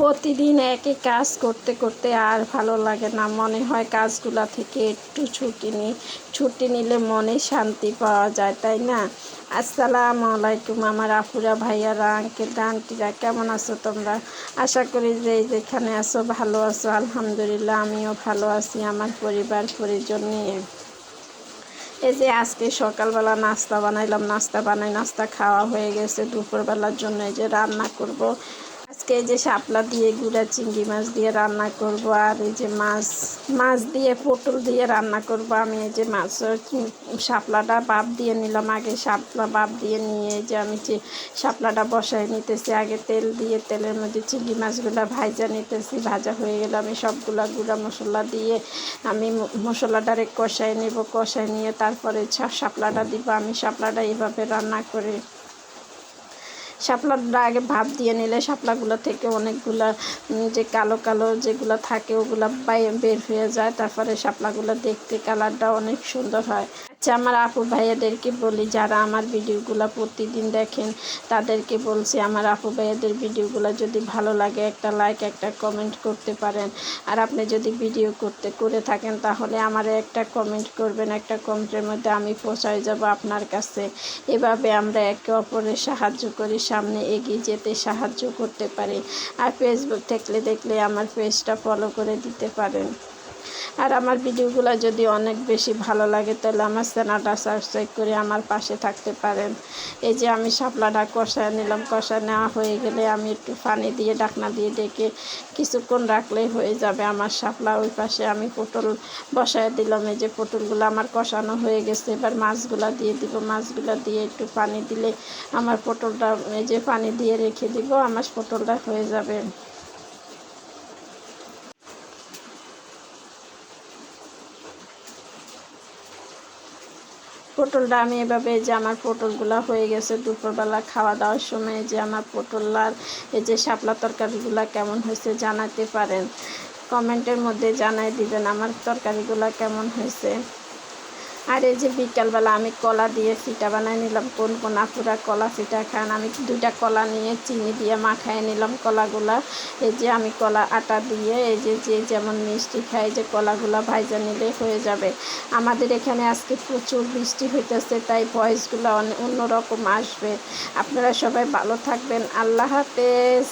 প্রতিদিন একই কাজ করতে করতে আর ভালো লাগে না। মনে হয় কাজগুলা থেকে একটু ছুটি নিই ছুটি নিলে মনে শান্তি পাওয়া যায়, তাই না? আসসালামু আলাইকুম আমার আপুরা ভাইয়ারা, আঙ্কেল, আন্টিরা, কেমন আছো তোমরা? আশা করি যে যেখানে আছো ভালো আছো, আলহামদুলিল্লাহ আমিও ভালো আছি আমার পরিবার পরিজন নিয়ে। এই যে আজকে সকালবেলা নাস্তা বানাইলাম, নাস্তা বানাই, নাস্তা খাওয়া হয়ে গেছে, দুপুরবেলার জন্য এই যে রান্না করব। আজকে এই যে শাপলা দিয়ে গুঁড়া, চিংড়ি মাছ দিয়ে রান্না করব আর এই যে মাছ মাছ দিয়ে পটল দিয়ে রান্না করব। আমি এই যে মাছ শাপলাটা বাপ দিয়ে নিলাম। আগে শাপলা বাপ দিয়ে নিয়ে যে আমি যে শাপলাটা বসাই নিতেছি। আগে তেল দিয়ে তেলের মধ্যে চিংড়ি মাছগুলো ভাজা নিতেছি। ভাজা হয়ে গেলে আমি সবগুলা গুঁড়া মশলা দিয়ে আমি মশলাটারে কষাই নেব। কষাই নিয়ে তারপরে শাপলাটা দিব। আমি শাপলাটা এইভাবে রান্না করি শাপলাটা আগে ভাপ দিয়ে নিলে শাপলাগুলো থেকে অনেকগুলা যে কালো কালো যেগুলো থাকে ওগুলো বের হয়ে যায়। তারপরে শাপলাগুলো দেখতে কালারটা অনেক সুন্দর হয়। আচ্ছা আমার আপু ভাইয়াদেরকে বলি, যারা আমার ভিডিওগুলো প্রতিদিন দেখেন, তাদেরকে বলছি আমার আপু ভাইয়াদের ভিডিওগুলো যদি ভালো লাগে, একটা লাইক একটা কমেন্ট করতে পারেন। আর আপনি যদি ভিডিও করতে, করে থাকেন, তাহলে আমার একটা কমেন্ট করবেন, একটা কমেন্টের মধ্যে আমি পৌঁছায় যাব আপনার কাছে। এভাবে আমরা একে অপরের সাহায্য করি সামনে এগিয়ে যেতে সাহায্য করতে পারি। আর ফেসবুক থাকলে দেখলে আমার পেজটা ফলো করে দিতে পারেন। আর আমার ভিডিওগুলো যদি অনেক বেশি ভালো লাগে, তাহলে আমার চ্যানেলটা সাবস্ক্রাইব করে আমার পাশে থাকতে পারেন। এই যে আমি শাপলাটা কষায় নিলাম, কষায় নেওয়া হয়ে গেলে আমি একটু পানি দিয়ে ডাকনা দিয়ে ডেকে কিছুক্ষণ রাখলেই হয়ে যাবে আমার শাপলা। ওই পাশে আমি পটল বসায় দিলাম, এই যে পটলগুলো আমার কষানো হয়ে গেছে। এবার মাছগুলো দিয়ে দিব। মাছগুলো দিয়ে একটু পানি দিলে আমার পটলটা, এই যে পানি দিয়ে রেখে দিব, আমার পটলটা হয়ে যাবে। পটলটা আমি এভাবে যে আমার পটলগুলো হয়ে গেছে দুপুরবেলা খাওয়া দাওয়ার সময় যে আমার পটলার এই যে শাপলা তরকারিগুলো কেমন হয়েছে জানাতে পারেন। কমেন্টের মধ্যে জানাই দিবেন আমার তরকারিগুলো কেমন হয়েছে। আর এই যে বিকালবেলা আমি কলা দিয়ে সিটা বানাই নিলাম, কোন কোন আপুরা কলা সিটা খান, আমি দুইটা কলা নিয়ে চিনি দিয়ে মাখায় নিলাম কলাগুলা। এই যে আমি কলা আটা দিয়ে, এই যে যে যেমন মিষ্টি খাই যে কলাগুলা ভাইজা নিলে হয়ে যাবে। আমাদের এখানে আজকে প্রচুর বৃষ্টি হইতেছে, তাই ভয়েসগুলো অন্যরকম আসবে। আপনারা সবাই ভালো থাকবেন, আল্লাহ হাফেজ।